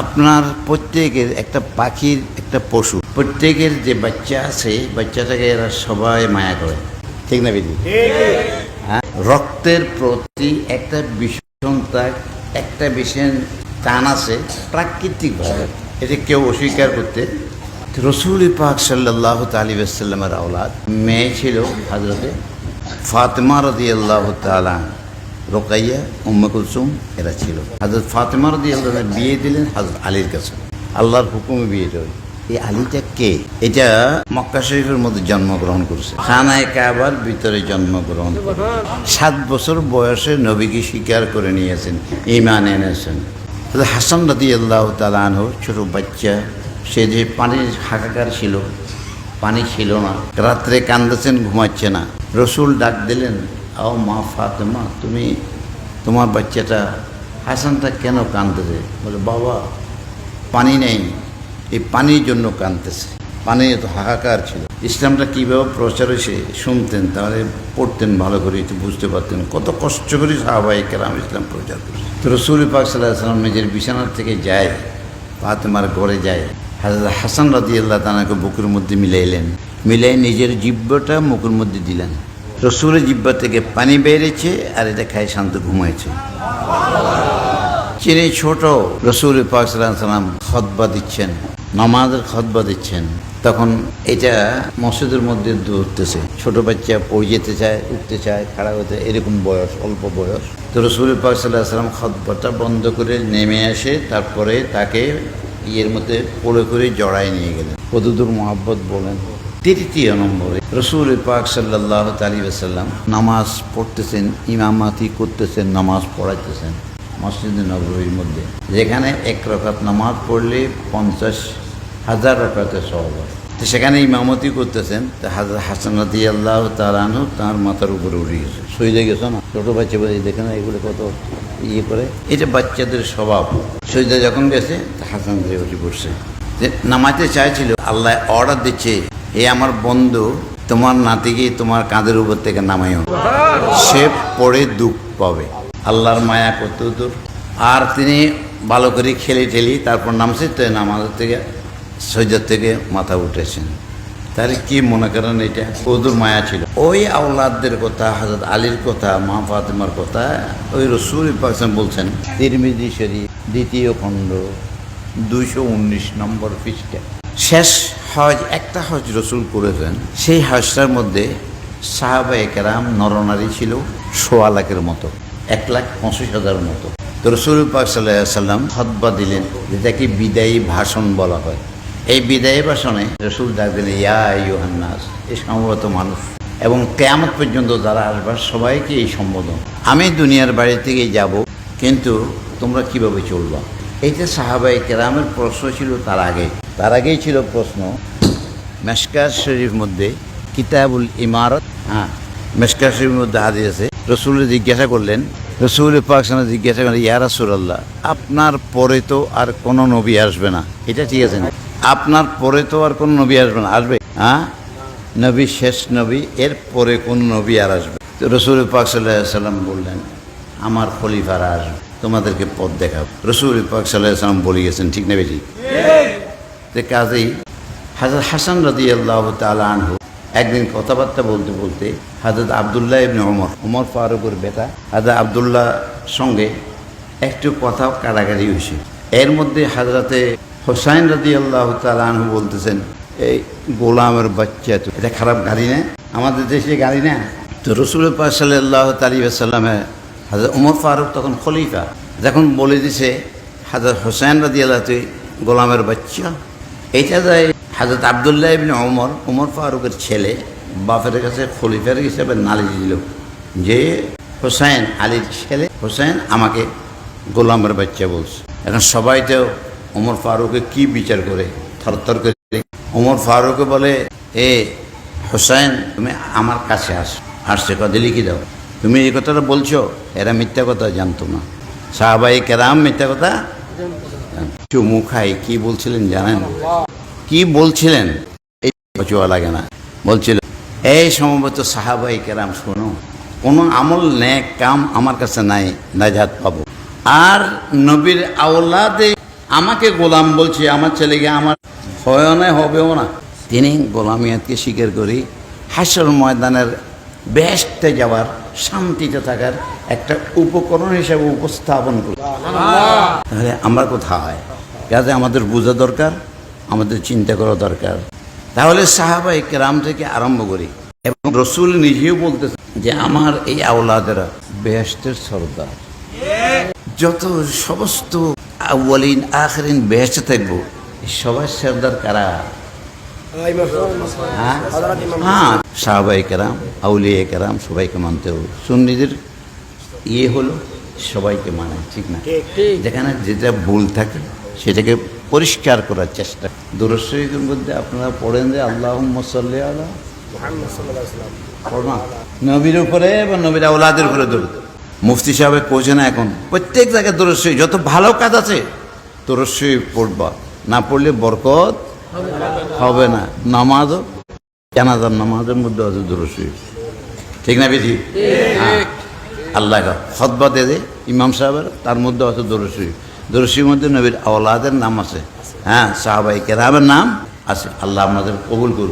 আপনার প্রত্যেকের একটা পাখির একটা পশু। প্রত্যেকের যে বাচ্চা আছে বাচ্চাটাকে এরা সবাই মায়া করে। ঠিক না বিধি হ্যাঁ? রক্তের প্রতি একটা বিষণতা একটা বিষণ টান আছে প্রাকৃতিকভাবে। এটা কেউ অস্বীকার করতে। রসুল পাক সাল্লাহ তালি আসাল্লামের আওলাদ, মেয়ে ছিল হাজরতে ফাতেমা রদি আল্লাহ তালা রোকাইয়া, উম্মে কুলসুম, এরা ছিল। হাজরত ফাতেমা রদি আল্লাহ বিয়ে দিলেন হাজরত আলীর কাছে। আল্লাহর হুকুমে বিয়ে দিলেন এই আলীটা কে? এটা মক্কা শরীফের মধ্যে জন্মগ্রহণ করছে। খানায় কাবার ভিতরে জন্মগ্রহণ। সাত বছর বয়সে নবীকে স্বীকার করে নিয়েছেন ইমান এনেছেন। হাসান রাদি আল্লাহ তালাহ ছোট বাচ্চা, সে যে পানির হাকাকার ছিল, পানি ছিল না। রাত্রে কান্দাছেন, ঘুমাচ্ছে না। রসুল ডাক দিলেন, আও মা ফাতেমা, তুমি তোমার বাচ্চাটা হাসানটা কেন কাঁদতেছে? বলে, বাবা, পানি নেই। এই পানির জন্য কাঁদতেছে। পানি এত হাহাকার ছিল। ইসলামটা কীভাবে প্রচার হয়েছে শুনতেন, তাহলে পড়তেন ভালো করে, একটু বুঝতে পারতেন কত কষ্ট করে সাহাবাই কেরাম ইসলাম প্রচার করছে। তো রসুল পাক সাল্লাহ সাল্লাম নিজের বিছানার থেকে যায়, ফাতেমার ঘরে যায়। হাজরত হাসান রাদি আল্লাহ তানাকে বুকের মধ্যে মিলাইলেন। মিলাই নিজের জিব্বটা মুখের মধ্যে দিলেন। রসুলের জিব্বা থেকে পানি বেড়েছে আর এটা খায় শান্ত ঘুমাইছে। চিনি ছোট, রসুল পাক সাল্লাহ সাল্লাম খতবা দিচ্ছেন, নামাজের খতবা দিচ্ছেন, তখন এটা মসজিদের মধ্যে দৌড়তেছে ছোট বাচ্চা পড়ে যেতে চায়, উঠতে চায়, খাড়া হতে এরকম বয়স, অল্প বয়স। তো রসুল পাক সাল্লাহ সাল্লাম খতবাটা বন্ধ করে নেমে আসে, তারপরে তাকে ইয়ের মধ্যে পড়ে করে জড়ায় নিয়ে গেলেন। কতদূর মোহাব্বত বলেন? তৃতীয় নম্বরে রসুল পাক সাল্লাহ তালি সাল্লাম নামাজ পড়তেছেন, ইমামাতি করতেছেন, নামাজ পড়াইতেছেন মসজিদ নগরীর মধ্যে, যেখানে এক রকাত নামাজ পড়লে পঞ্চাশ হাজার রকাতে সহব হয়। তো সেখানে ইমামতি করতেছেন, তো হাজার আল্লাহ তালানু তার মাথার উপরে উঠে গেছে। সইদে গেছে না? ছোটো বাচ্চা দেখে না, এগুলো কত ইয়ে করে? এটা বাচ্চাদের স্বভাব। সইদা যখন গেছে হাসান উঠে পড়ছে নামাতে চাইছিল, আল্লাহ অর্ডার দিচ্ছে এ আমার বন্ধু, তোমার নাতিকে তোমার কাঁধের উপর থেকে নামাইও সে পড়ে দুঃখ পাবে। আল্লাহর মায়া কত দূর। আর তিনি ভালো করে খেলে ঠেলি, তারপর নামছে তো নামাজের থেকে সৈজার থেকে মাথা উঠেছেন। তাহলে কি মনে করেন এটা? কদুর মায়া ছিল? ওই আওলাদদের কথা হাজরত আলীর কথা, মা ফাতেমার কথা, ওই রসুল পাকসান বলছেন, তিরমিজি শরীফ, দ্বিতীয় খণ্ড, দুইশো উনিশ নম্বর পৃষ্ঠা। শেষ হজ, একটা হজ রসুল করেছেন, সেই হজটার মধ্যে সাহাবা একরাম নরনারী ছিল সোয়া লাখের মতো, এক লাখ পঁচিশ হাজার মতো। তো রসুল পাক সাল্লাম হতবা দিলেন যেটাকে বিদায়ী ভাষণ বলা হয়। এই বিদায়ী ভাষণে রসুল ডাক দিলেন, ইয়া ইউহান্নাস এই সম্ভবত মানুষ। এবং কেয়ামত পর্যন্ত যারা আসবার সবাইকে এই সম্বোধন, আমি দুনিয়ার বাড়ি থেকে যাব, কিন্তু তোমরা কীভাবে চলবা? এইটা সাহাবাই কেরামের প্রশ্ন ছিল তার আগে, তার আগেই ছিল প্রশ্ন, মেশকার শরীফ মধ্যে কিতাবুল ইমারত হ্যাঁ মেশকার শরীফের মধ্যে হাদিস আছে। রসুল জিজ্ঞাসা করলেন, রসুল পাকসানা জিজ্ঞাসা করলেন, ইয়া রাসূলুল্লাহ, আপনার পরে তো আর কোনো নবী আসবে না। এটা ঠিক আছে না? আপনার পরে তো আর কোনো নবী আসবে না। আসবে? হ্যাঁ? নবী শেষ নবী, এর পরে কোন নবী আর আসবে রসুল পাক সাল্লাহ সাল্লাম বললেন, আমার খলিফারা আসবে। তোমাদেরকে পথ দেখাব রসুল পাক সাল্লাহ বলে গেছেন, ঠিক না বেটি যে কাজেই হাজরত হাসান রাদি আল্লাহ তালা আনহু একদিন কথাবার্তা বলতে বলতে হাজরত আবদুল্লাহ ইবনে ওমর ওমর ফারুকের বেটা হাজরত আবদুল্লাহ সঙ্গে একটু কথা কাটাকাটি হয়েছে। এর মধ্যে হাজরাতে হোসাইন রাদি আল্লাহ তালা বলতেছেন, এই গোলামের বাচ্চা তো, এটা খারাপ গাড়ি না? আমাদের দেশে গাড়ি না? তো রসুল পাক সাল্লাহ তালি হাজরত উমর ফারুক তখন খলিফা, যখন বলে দিছে, হাজরত হোসেন রাদি আল্লাহ তুই গোলামের বাচ্চা। এইটা যায় হাজরত আবদুল্লাহ ইবিন ওমর উমর ফারুকের ছেলে, বাপের কাছে খলিফার হিসাবে নালিশ দিল যে হোসেন আলীর ছেলে হোসেন আমাকে গোলামের বাচ্চা বলছে। এখন সবাই তো ওমর ফারুকে কি বিচার করে, থরথর করে ওমর ফারুকে বলে, এ হোসেন তুমি আমার কাছে আস, আসছে কথা লিখে দাও। তুমি এই কথাটা বলছো এরা মিথ্যা কথা জানতো না। সাহাবাই কেরাম মিথ্যা কথা চুমু খাই কি বলছিলেন জানেন? কি বলছিলেন? এই কচুয়া লাগে না। বলছিল, এই সম্ভবত সাহাবাই কেরাম, শোনো, কোনো আমল, নেক কাম আমার কাছে নাই, নাজাত পাবো। আর নবীর আওলাদে আমাকে গোলাম বলছে, আমার ছেলেকে আমার হয় না হবেও না। তিনি গোলামিয়াতকে স্বীকার করি, হাসর ময়দানের বেহেস্তে যাওয়ার, শান্তিতে থাকার একটা উপকরণ হিসেবে উপস্থাপন করি। তাহলে আমরা কোথায়? কাজে আমাদের বোঝা দরকার, আমাদের চিন্তা করা দরকার। তাহলে সাহাবাই কেরাম থেকে আরম্ভ করি। এবং রসুল নিজেও বলতেছে যে, আমার এই আওলাদেরা বেহেস্তের সর্দার। যত সমস্ত আউ্বালিন আখরিন বেহেস্তে থাকব সবার সর্দার কারা? হ্যাঁ সাহাবাই কেরাম আউলিয়া কেরাম সবাইকে মানতে হবে। সুন্নিদের ইয়ে হলো সবাইকে মানে ঠিক না? যেখানে যেটা ভুল থাকে সেটাকে পরিষ্কার করার চেষ্টা। দুরস্বীদের মধ্যে আপনারা পড়েন যে আল্লাহ মসল্লি আল্লাহ নবীর উপরে বা নবীর আউলাদের উপরে দৌড় মুফতি সাহেব কোচে না এখন। প্রত্যেক জায়গায় দরস্বই যত ভালো কাজ আছে দরস্বই পড়বা। না পড়লে বরকত হবে না। নামাজও জানাজার নামাজের মধ্যে আছে দুরসি ঠিক না বিধি? হ্যাঁ। আল্লাহ খতবা দে ইমাম সাহেবের তার মধ্যে আছে দুরসি দুরসির মধ্যে নবীর আওলাদের নাম আছে। হ্যাঁ সাহাবাই কেরামের নাম আছে। আল্লাহ আপনাদের কবুল করুক।